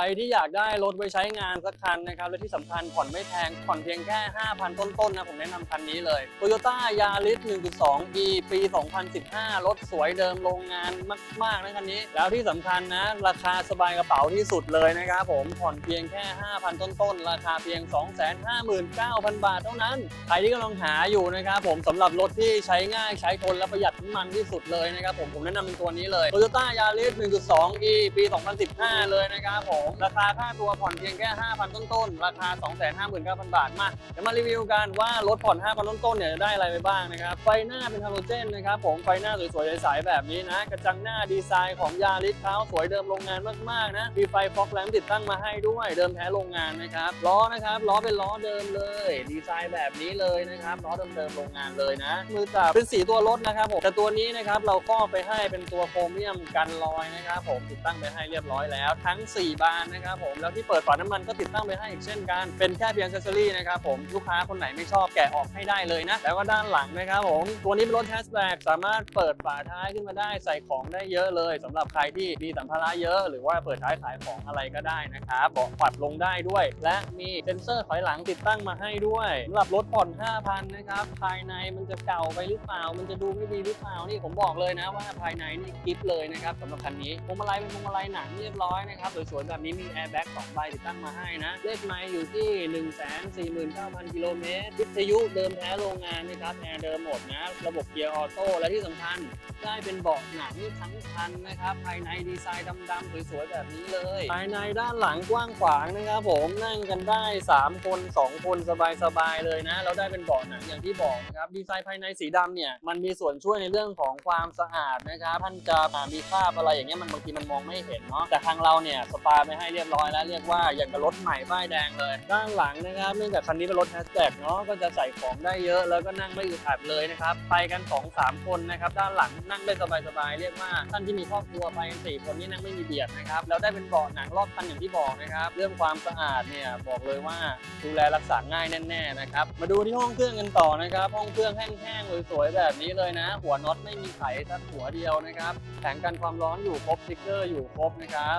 รที่อยากได้รถไว้ใช้งานสักคันนะครับ และที่สำคัญผ่อนไม่แพง ผ่อนเพียงแค่ 5,000 ต้นๆนะผมแนะนำคันนี้เลย Toyota Yaris 1.2 e ปี 2015 รถสวยเดิมโรงงานมากๆนะคันนี้ แล้วที่สำคัญนะ ราคาสบายกระเป๋าที่สุดเลยนะครับผมผ่อนเพียงแค่ 5,000 ต้นๆ ราคาเพียง 259,000 บาทเท่านั้น ใครที่กำลังหาอยู่นะครับผมสำหรับรถที่ใช้ง่ายใช้ทนและประหยัดน้ำมันที่สุดเลยนะครับผมผมแนะนำเป็นตัวนี้เลย Toyota Yaris 1.2 e ปี 2015 เลยนะครับผมราคาค่าตัวผ่อนเพียงแค่ 5,000 ต้นๆ ราคา 259,000 บาทมา เดี๋ยวมารีวิวกันว่ารถผ่อน 5,000 ต้นๆ เนี่ยจะได้อะไรไปบ้างนะครับ ไฟหน้าเป็นฮาโลเจนนะครับผม ไฟหน้าสวยๆ ใสๆ แบบนี้นะ กระจังหน้าดีไซน์ของยาริสเขาสวยเดิมโรงงานมากๆ นะ มีไฟฟอกแลมติดตั้งมาให้ด้วย เดิมแท้โรงงานนะครับ ล้อนะครับ ล้อเป็นล้อเดิมเลย ดีไซน์แบบนี้เลยนะครับ ล้อเดิมๆ โรงงานเลยนะ มือจับเป็นสีตัวรถนะครับผม แต่ตัวนี้นะครับเราก็ไปให้เป็นตัวโครเมียมกันรอยนะครับผม ติดตั้งไปให้เรียบร้อยแล้ว ทั้ง 4 บานนะครับผมแล้วที่เปิดฝาน้ำมันก็ติดตั้งไปให้อีกเช่นกันเป็นแค่เพียงเซสซอรี่นะครับผมลูกค้าคนไหนไม่ชอบแกะออกให้ได้เลยนะแล้วก็ด้านหลังนะครับผมตัวนี้เป็นรถแฮชแบ็กสามารถเปิดฝาท้ายขึ้นมาได้ใส่ของได้เยอะเลยสำหรับใครที่มีสัมภาระเยอะ หรือว่าเปิดท้ายขายของอะไรก็ได้นะครับเบาะปรับลงได้ด้วย และมีเซ็นเซอร์ถอยหลังติดตั้งมาให้ด้วยสำหรับรถผ่อน 5,000 นะครับ ภายในมันจะเก่าไปหรือเปล่า มันจะดูไม่ดีหรือเปล่า นี่ผมบอกเลยนะว่าภายในนี่กิฟเลยนะครับสำหรับคันนี้พวงมาลัยเป็นพวงมาลัยหนังเรียบร้อยนะครับสวยๆแบบนี้มีแอร์แบ็กสองใบติดตั้งมาให้นะเลขไมล์อยู่ที่ 149,000 กิโลเมตรวิทยุเดิมแท้โรงงานนะครับแอร์เดิมหมดนะ ระบบเกียร์ออโต้และที่สำคัญได้เป็นเบาะหนังทั้งคันนะครับ ภายในดีไซน์ดำๆสวยๆแบบนี้เลย ภายในด้านหลังกว้างขวางนะครับผมนั่งกันได้ 3 คน 2 คนสบายๆเลยนะแล้วได้เป็นเบาะหนังอย่างที่บอกนะครับดีไซน์ภายในสีดำเนี่ยมันมีส่วนช่วยในเรื่องของความสะอาดนะครับท่านจะมีคราบอะไรอย่างเงี้ยมันบางทีมันมองไม่เห็นเนาะแต่ทางเราเนี่ยสปาไปให้เรียบร้อยแล้วเรียกว่าอย่างกับรถใหม่ป้ายแดงเลย ด้านหลังนะครับเนื่องจากคันนี้เป็นรถแฮชแท็กเนาะก็จะใส่ของได้เยอะแล้วก็นั่งไม่อึดอัดเลยนะครับไปกัน2อสามคนนะครับด้านหลังนั่งได้สบายๆเรียกว่าท่านที่มีครอบครัวไปกันสี่คนนี่นั่งไม่มีเบียดนะครับแล้วได้เป็นเบาะหนังรอบคันอย่างที่บอกนะครับเรื่องความสะอาดเนี่ยบอกเลยว่าดูแลรักษาง่ายแน่ๆนะครับมาดูที่ห้องเครื่องกันต่อนะครับ ห้องเครื่องแห้งๆสวยๆแบบนี้เลยนะ หัวน็อตไม่มีไขสักหัวเดียวนะครับแผงกันความร้อนอยู่ครบสติ๊กเกอร์อยู่ครบนะครับ